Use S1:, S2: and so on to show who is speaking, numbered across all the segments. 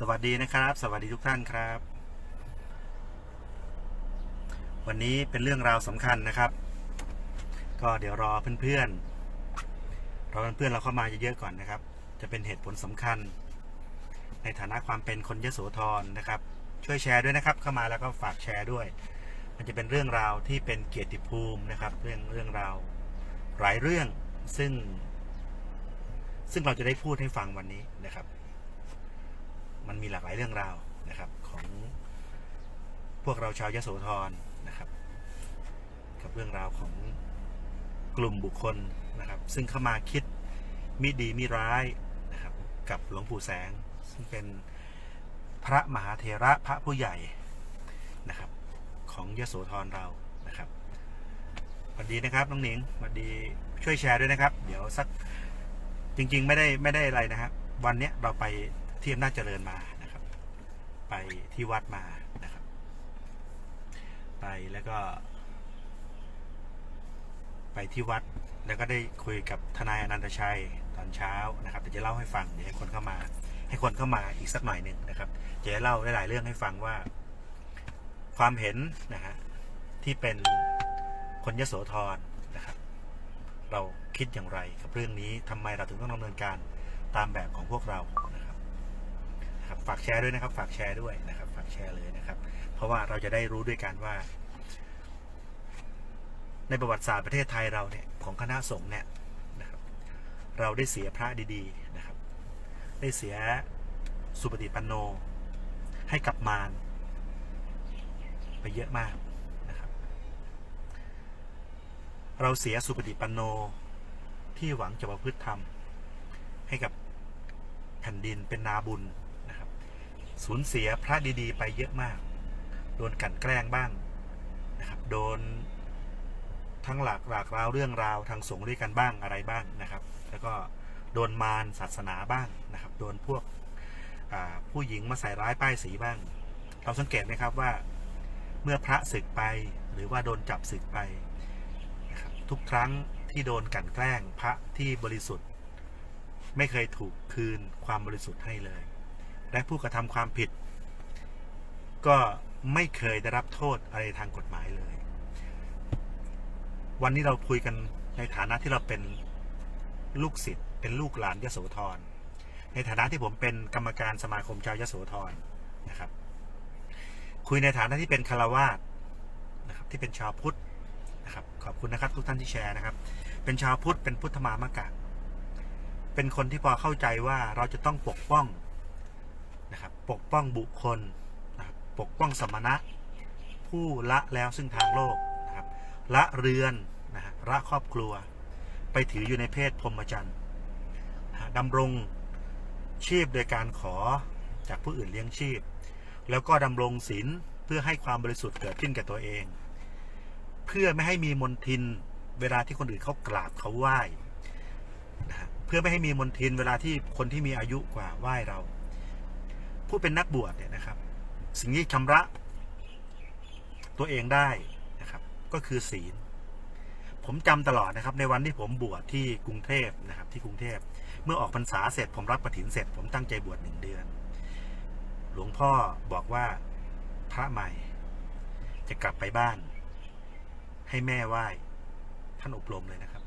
S1: สวัสดีนะครับ สวัสดีทุกท่านครับ วันนี้เป็นเรื่องราวสำคัญนะครับ ก็เดี๋ยวรอเพื่อนๆรอเพื่อนๆเราเข้ามาเยอะๆก่อนนะครับ จะเป็นเหตุผลสำคัญ ในฐานะความเป็นคนยโสธรนะครับ ช่วยแชร์ด้วยนะครับเข้ามาแล้วก็ฝากแชร์ด้วย มันจะเป็นเรื่องราวที่เป็นเกียรติภูมินะครับ เรื่องเรื่องราวหลายเรื่องซึ่ง ซึ่งเราจะได้พูดให้ฟังวันนี้นะครับ มันมีหลากหลายเรื่องราวนะครับของพวกเราชาวยโสธรนะครับ กับเรื่องราวของกลุ่มบุคคลนะครับ ซึ่งเข้ามาคิดมิดีมิร้ายนะครับ กับหลวงปู่แสง ซึ่งเป็นพระมหาเถระพระผู้ใหญ่นะครับ ของยโสธรเรานะครับสวัสดีนะครับน้องหนิงสวัสดีช่วยแชร์ด้วยนะครับ เดี๋ยวสักจริง ๆ ไม่ได้ไม่ได้อะไรนะครับ วันเนี้ยเราไป ที่อำนาจเจริญมานะครับ ไปที่วัดมานะครับ ไปแล้วก็ ไปที่วัดแล้วก็ได้คุยกับทนายอนันตชัยตอนเช้านะครับเดี๋ยวจะเล่าให้ฟังเดี๋ยวให้คนเข้ามา ให้คนเข้ามาอีกสักหน่อยหนึ่งนะครับจะเล่าหลาย ๆ เรื่องให้ฟังว่า ความเห็นนะฮะที่เป็นคนยโสธรนะครับ เราคิดอย่างไรกับเรื่องนี้ทำไมเราถึงต้องดำเนินการตามแบบของพวกเรานะครับ นะครับฝากแชร์ด้วยนะครับ ฝากแชร์ด้วยนะครับ ฝากแชร์เลยนะครับ เพราะว่าเราจะได้รู้ด้วยกันว่า ในประวัติศาสตร์ประเทศไทยเราเนี่ยของคณะสงฆ์เนี่ยนะครับ เราได้เสียพระดีๆนะครับ ได้เสียสุปฏิปันโน ให้กับมารไปเยอะมากนะครับ เราเสียสุปฏิปันโนที่หวังจะประพฤติธรรมให้กับแผ่นดินเป็นนาบุญ สูญเสียพระดีๆ ไปเยอะมาก โดนกันแกล้งบ้างนะครับ โดนทั้งหลากหลากราวเรื่องราวทางสงฆ์ด้วยกันบ้างอะไรบ้างนะครับ แล้วก็โดนมารศาสนาบ้างนะครับ โดนพวกผู้หญิงมาใส่ร้ายป้ายสีบ้าง เราสังเกตไหมครับว่าเมื่อพระศึกไปหรือว่าโดนจับศึกไปนะครับทุกครั้งที่โดนกันแกล้งพระที่บริสุทธิ์ ไม่เคยถูกคืนความบริสุทธิ์ให้เลย และผู้กระทำความผิด ก็ไม่เคยได้รับโทษอะไรทางกฎหมายเลย วันนี้เราคุยกันในฐานะที่เราเป็นลูกศิษย์เป็นลูกหลานยโสธรในฐานะที่ผมเป็นกรรมการสมาคมชาวยโสธรนะครับ คุยในฐานะที่เป็นคารวาสนะครับที่เป็นชาวพุทธนะครับขอบคุณนะครับทุกท่านที่แชร์นะครับ เป็นชาวพุทธเป็นพุทธมามะกะ เป็นคนที่พอเข้าใจว่าเราจะต้องปกป้อง นะครับปกป้องบุคคลนะครับปกป้องสมณะ ผู้ละแล้วซึ่งทางโลกนะครับละเรือนนะฮะละครอบครัว ไปถืออยู่ในเพศพรหมจรรย์ดำรงชีพโดยการขอจากผู้อื่นเลี้ยงชีพ แล้วก็ดำรงศีลเพื่อให้ความบริสุทธิ์เกิดขึ้นแก่ตัวเอง เพื่อไม่ให้มีมนทินเวลาที่คนอื่นเขากราบเขาไหว้นะเพื่อไม่ให้มีมนทินเวลาที่คนที่มีอายุกว่าไหว้เรา ผู้เป็นนักบวชเนี่ยนะครับ สิ่งที่ชำระตัวเองได้นะครับ ก็คือศีล ผมจำตลอดนะครับ ในวันที่ผมบวชที่กรุงเทพนะครับ ที่กรุงเทพ เมื่อออกพรรษาเสร็จ ผมรับปฏินเสร็จ ผมตั้งใจบวชหนึ่งเดือน หลวงพ่อบอกว่าพระใหม่จะกลับไปบ้าน ให้แม่ไหว้ท่านอบรมเลยนะครับ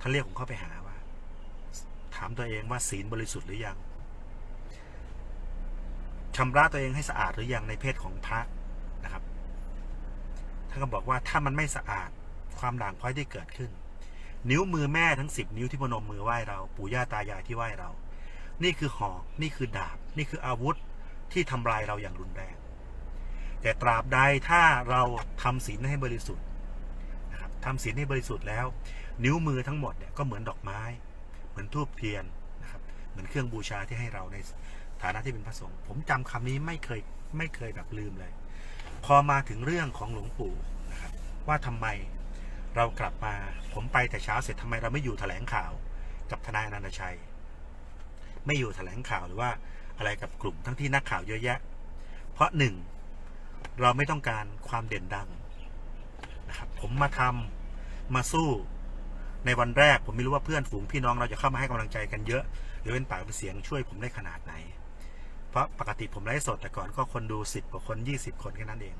S1: ท่านเรียกผมเข้าไปหาว่า ถามตัวเองว่าศีลบริสุทธิ์หรือยัง ชำระตัวเองให้สะอาดหรือยังในเพศของพระนะครับท่านก็บอกว่าถ้ามันไม่สะอาดความด่างพร้อยที่เกิดขึ้น นิ้วมือแม่ทั้งสิบนิ้วที่พนมมือไหว้เรา ปู่ย่าตายายที่ไหว้เรา นี่คือหอกนี่คือดาบ นี่คืออาวุธที่ทำลายเราอย่างรุนแรง แต่ตราบใดถ้าเราทำศีลให้บริสุทธิ์นะครับทำศีลให้บริสุทธิ์แล้ว นิ้วมือทั้งหมดเนี่ยก็เหมือนดอกไม้ เหมือนทูบเทียนนะครับเหมือนเครื่องบูชาที่ให้เราใน ฐานะที่เป็นพระสงฆ์ผมจำคำนี้ไม่เคยไม่เคยแบบลืมเลย พอมาถึงเรื่องของหลวงปู่นะครับว่าทำไมเรากลับมาผมไปแต่เช้าเสร็จทำไมเราไม่อยู่แถลงข่าวกับทนายอนันตชัย ไม่อยู่แถลงข่าวหรือว่าอะไรกับกลุ่มทั้งที่นักข่าวเยอะแยะ เพราะหนึ่งเราไม่ต้องการความเด่นดังนะครับผมมาทำมาสู้ในวันแรกผมไม่รู้ว่าเพื่อนฝูงพี่น้องเราจะเข้ามาให้กำลังใจกันเยอะ หรือเป็นปากเป็นเสียงช่วยผมได้ขนาดไหน ราะปกติผมไลฟ์สดแต่ก่อนก็คนดูสิบกว่าคนยี่สิบคนแค่นั้นเอง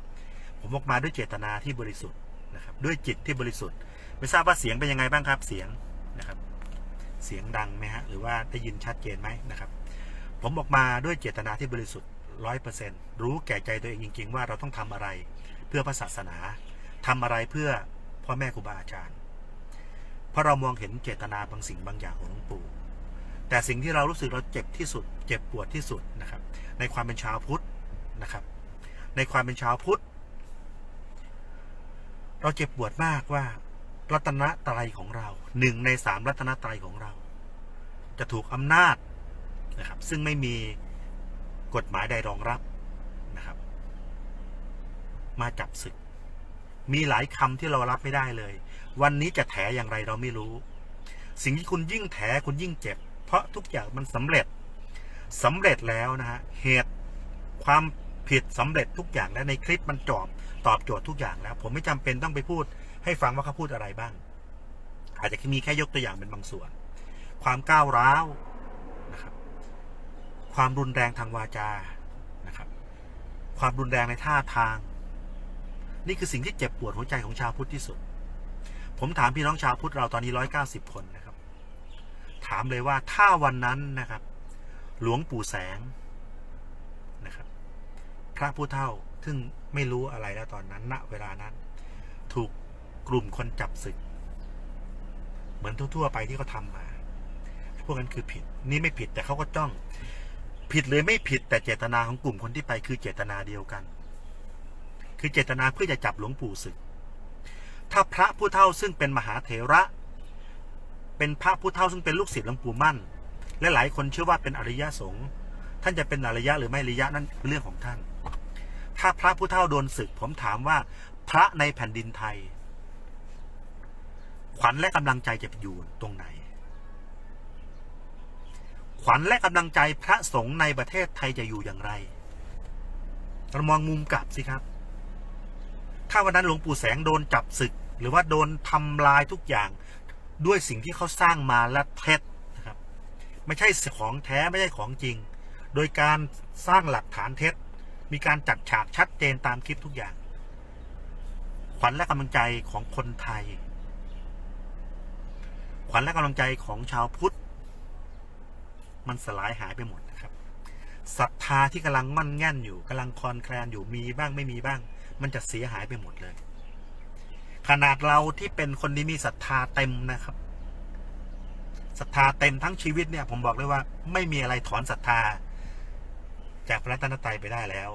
S1: ผมออกมาด้วยเจตนาที่บริสุทธิ์นะครับ ด้วยจิตที่บริสุทธิ์ ไม่ทราบว่าเสียงเป็นยังไงบ้างครับ เสียงนะครับ เสียงดังไหมฮะ หรือว่าได้ยินชัดเจนไหมนะครับ ผมออกมาด้วยเจตนาที่บริสุทธิ์ร้อยเปอร์เซ็นรู้แก่ใจตัวเองจริง ๆ ว่าเราต้องทำอะไรเพื่อพระศาสนาทำอะไรเพื่อพ่อแม่ครูบาอาจารย์ เพราะเรามองเห็นเจตนาบางสิ่งบางอย่างของหลวงปู่ แต่สิ่งที่เรารู้สึกเราเจ็บที่สุด เจ็บปวดที่สุดนะครับ ในความเป็นชาวพุทธนะครับ ในความเป็นชาวพุทธ เราเจ็บปวดมากว่า รัตนตรัยของเราหนึ่งในสามรัตนตรัยของเรา จะถูกอำนาจนะครับ ซึ่งไม่มีกฎหมายใดรองรับนะครับ มาจับศึก มีหลายคำที่เรารับไม่ได้เลย วันนี้จะแถอย่างไรเราไม่รู้ สิ่งที่คุณยิ่งแถคุณยิ่งเจ็บ เพราะทุกอย่างมันสำเร็จสำเร็จแล้วนะฮะเหตุความผิดสำเร็จทุกอย่างแล้วในคลิปมันจอบตอบโจทย์ทุกอย่างแล้ว ผมไม่จำเป็นต้องไปพูด ให้ฟังว่าเขาพูดอะไรบ้าง อาจจะมีแค่ยกตัวอย่างเป็นบางส่วน ความก้าวร้าวนะครับ ความรุนแรงทางวาจานะครับ ความรุนแรงในท่าทาง นี่คือสิ่งที่เจ็บปวดหัวใจของชาวพุทธที่สุด ผมถามพี่น้องชาวพุทธเราตอนนี้ร้อยเก้าสิบคนนะ เลยว่าถ้าวันนั้นนะครับ หลวงปู่แสงนะครับ พระผู้เท่าซึ่งไม่รู้อะไรแล้วตอนนั้นณเวลานั้น ถูกกลุ่มคนจับศึก เหมือนทั่วๆไปที่เขาทำมา พวกนั้นคือผิด นี่ไม่ผิดแต่เขาก็จ้อง ผิดหรือไม่ผิดแต่เจตนาของกลุ่มคนที่ไปคือเจตนาเดียวกัน คือเจตนาเพื่อจะจับหลวงปู่ศึก ถ้าพระผู้เท่าซึ่งเป็นมหาเถระ เป็นพระผู้เท่าซึ่งเป็นลูกศิษย์หลวงปู่มั่น และหลายคนเชื่อว่าเป็นอริยสงฆ์ท่านจะเป็นอริยะหรือไม่อริยะนั่นเรื่องของท่าน ถ้าพระผู้เท่าโดนศึกผมถามว่า พระในแผ่นดินไทย ขวัญและกำลังใจจะอยู่ตรงไหน ขวัญและกำลังใจพระสงฆ์ในประเทศไทยจะอยู่อย่างไรเรามองมุมกลับสิครับ ถ้าวันนั้นหลวงปู่แสงโดนจับศึก หรือว่าโดนทำลายทุกอย่าง ด้วยสิ่งที่เขาสร้างมาและเท็จนะครับ ไม่ใช่ของแท้ไม่ใช่ของจริง โดยการสร้างหลักฐานเท็จ มีการจัดฉากชัดเจนตามคลิปทุกอย่าง ขวัญและกำลังใจของคนไทย ขวัญและกำลังใจของชาวพุทธ มันสลายหายไปหมดนะครับศรัทธาที่กำลังมั่นแง่นอยู่กำลังคลอนแคลนอยู่มีบ้างไม่มีบ้าง มันจะเสียหายไปหมดเลย ขนาดเราที่เป็นคนที่มีศรัทธาเต็มนะครับศรัทธาเต็มทั้งชีวิตเนี่ย ผมบอกเลยว่า ไม่มีอะไรถอนศรัทธา จากพระรัตนตรัยไปได้แล้ว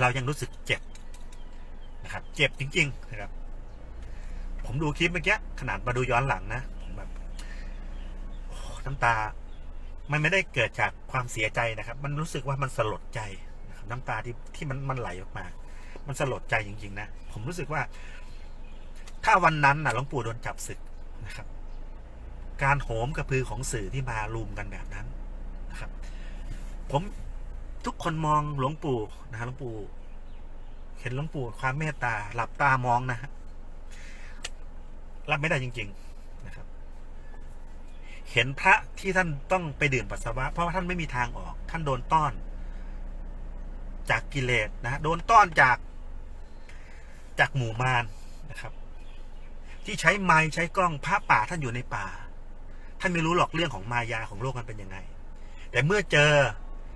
S1: เรายังรู้สึกเจ็บนะครับ เจ็บจริง ๆ นะครับ ผมดูคลิปเมื่อกี้ขนาดมาดูย้อนหลังนะผมแบบน้ำตา มันไม่ได้เกิดจากความเสียใจนะครับ มันรู้สึกว่ามันสลดใจ นะครับน้ำตาที่ที่มันมันไหลออกมา มันสลดใจจริง ๆ นะ ผมรู้สึกว่า ถ้าวันนั้นนะหลวงปู่โดนจับศึกนะครับ การโหมกระพือของสื่อที่มารุมกันแบบนั้นนะครับ ผมทุกคนมองหลวงปู่นะหลวงปู่ เห็นหลวงปู่ความเมตตา หลับตามองนะฮะรับไม่ได้จริง ๆนะครับ เห็นพระที่ท่านต้องไปดื่มปัสสาวะ เพราะว่าท่านไม่มีทางออก ท่านโดนต้อน จากกิเลสนะโดนต้อนจากจากหมู่มารนะครับ ที่ใช้ไม้ใช้กล้องพระป่าท่านอยู่ในป่า ท่านไม่รู้หรอกเรื่องของมายาของโลกมันเป็นยังไง แต่เมื่อเจอ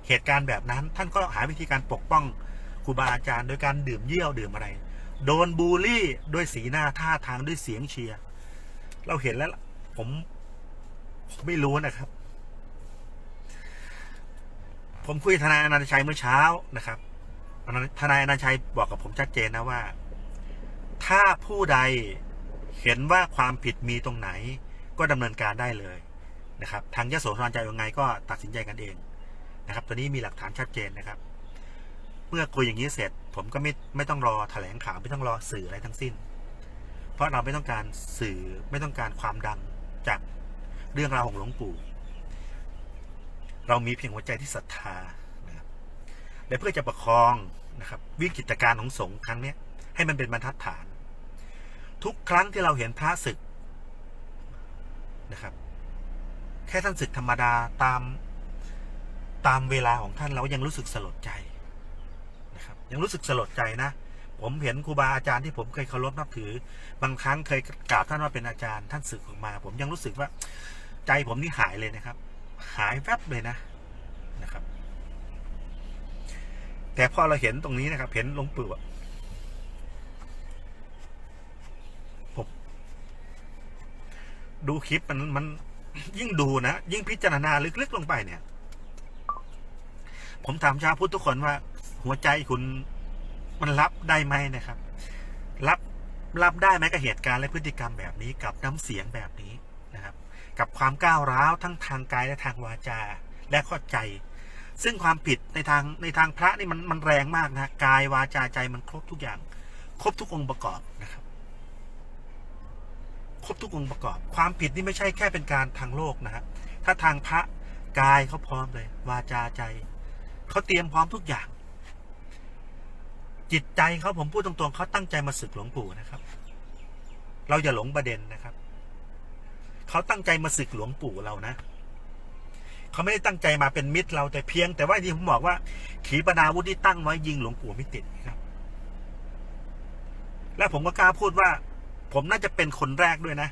S1: เหตุการณ์แบบนั้น ท่านก็หาวิธีการปกป้องครูบาอาจารย์ โดยการดื่มเยี่ยวดื่มอะไร โดนบูลลี่ด้วยสีหน้าท่าทางด้วยเสียงเชียร์เราเห็นแล้วผมผมไม่รู้นะครับ ผมคุยทนายอนันตชัยเมื่อเช้านะครับทนายอนันตชัยบอกกับผมชัดเจนนะว่า ถ้าผู้ใดเห็นว่าความผิดมีตรงไหน ก็ดำเนินการได้เลยนะครับทางยโสธรใจยังไงก็ตัดสินใจกันเองนะครับตอนนี้มีหลักฐานชัดเจนนะครับ เมื่อคุยอย่างนี้เสร็จ ผมก็ไม่ไม่ต้องรอแถลงข่าวไม่ต้องรอสื่ออะไรทั้งสิ้น เพราะเราไม่ต้องการสื่อไม่ต้องการความดังจากเรื่องราวของหลวงปู่ เรามีเพียงหัวใจที่ศรัทธานะครับและเพื่อจะประคองนะครับวิกฤตการของสงฆ์ครั้งนี้ให้มันเป็นบรรทัดฐาน ทุกครั้งที่เราเห็นพระศึกนะครับ แค่ท่านศึกธรรมดาตามตามเวลาของท่านเรายังรู้สึกสลดใจนะครับ ยังรู้สึกสลดใจนะ ผมเห็นครูบาอาจารย์ที่ผมเคยเคารพนับถือ บางครั้งเคยกราบท่านว่าเป็นอาจารย์ ท่านศึกออกมา ผมยังรู้สึกว่า ใจผมนี่หายเลยนะครับ หายแวบเลยนะนะครับ แต่พอเราเห็นตรงนี้นะครับ เห็นลงปู่อผมดูคลิปมันมันยิ่งดูนะยิ่งพิจารณาลึกๆลงไปเนี่ย ผมถามชาวพุทธทุกคนว่า หัวใจคุณมันรับได้ไหมนะครับ รับรับได้ไหมกับเหตุการณ์และพฤติกรรมแบบนี้กับน้ำเสียงแบบนี้นะครับ กับความก้าวร้าวทั้งทางกายและทางวาจาและข้อใจ ซึ่งความผิดในทางในทางพระนี่มันมันแรงมากนะกายวาจาใจมันครบทุกอย่าง ครบทุกองค์ประกอบนะครับ ครบทุกองค์ประกอบ ความผิดนี่ไม่ใช่แค่เป็นการทางโลกนะฮะถ้าทางพระกายเขาพร้อมเลย วาจาใจเขาเตรียมพร้อมทุกอย่าง จิตใจเขาผมพูดตรงๆเขาตั้งใจมาศึกหลวงปู่นะครับ เราอย่าหลงประเด็นนะครับ เขาตั้งใจมาศึกหลวงปู่เรานะเขาไม่ได้ตั้งใจมาเป็นมิตรเราแต่เพียง แต่ว่าที่ผมบอกว่า ขีปนาวุธที่ตั้งไว้ยิงหลวงปู่ไม่ติดครับ และผมก็กล้าพูดว่า ผมน่าจะเป็นคนแรกด้วยนะ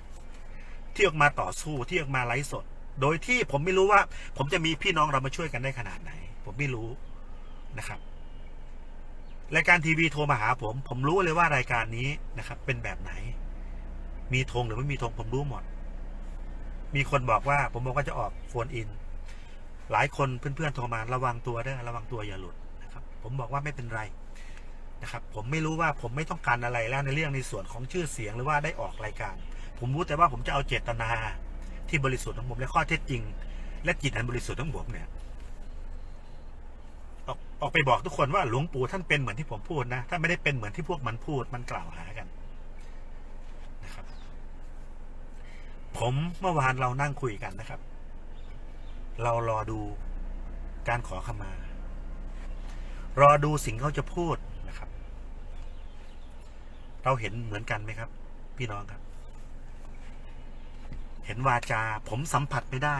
S1: ที่ออกมาต่อสู้ที่ออกมาไลฟ์สด โดยที่ผมไม่รู้ว่า ผมจะมีพี่น้องเรามาช่วยกันได้ขนาดไหน ผมไม่รู้นะครับรายการทีวีโทรมาหาผม ผมรู้เลยว่ารายการนี้นะครับ เป็นแบบไหน มีธงหรือไม่มีธงผมรู้หมด มีคนบอกว่า ผมบอกว่าจะออกโฟนอิน หลายคนเพื่อนๆโทรมาระวังตัวเด้อระวังตัวอย่าหลุดนะครับ ผมบอกว่าไม่เป็นไรนะครับ ผมไม่รู้ว่าผมไม่ต้องการอะไรแล้วในเรื่องในส่วนของชื่อเสียงหรือว่าได้ออกรายการ ผมรู้แต่ว่าผมจะเอาเจตนาที่บริสุทธิ์ของผมและข้อเท็จจริง และจิตอันบริสุทธิ์ของผมเนี่ยออกออกไปบอกทุกคนว่าหลวงปู่ท่านเป็นเหมือนที่ผมพูดนะท่านไม่ได้เป็นเหมือนที่พวกมันพูดมันกล่าวหากันนะครับ ผมเมื่อวานเรานั่งคุยกันนะครับ เรารอดูการขอขมา รอดูสิ่งเขาจะพูดนะครับ เราเห็นเหมือนกันไหมครับ พี่น้องครับ เห็นวาจา ผมสัมผัสไม่ได้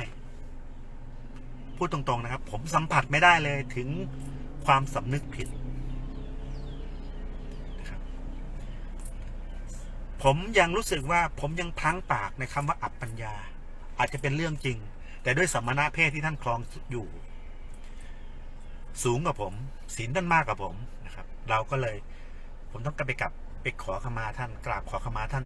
S1: พูดตรงๆนะครับ ผมสัมผัสไม่ได้เลยถึงความสำนึกผิดนะครับ ผมยังรู้สึกว่าผมยังพังปากในคำว่าอับปัญญา อาจจะเป็นเรื่องจริง แต่ด้วยสมณะเพศที่ท่านครองอยู่ สูงกว่าผมศีลท่านมากกว่าผมนะครับ เราก็เลย ผมต้องกลับไปกลับไปขอขมาท่าน กราบขอขมาท่าน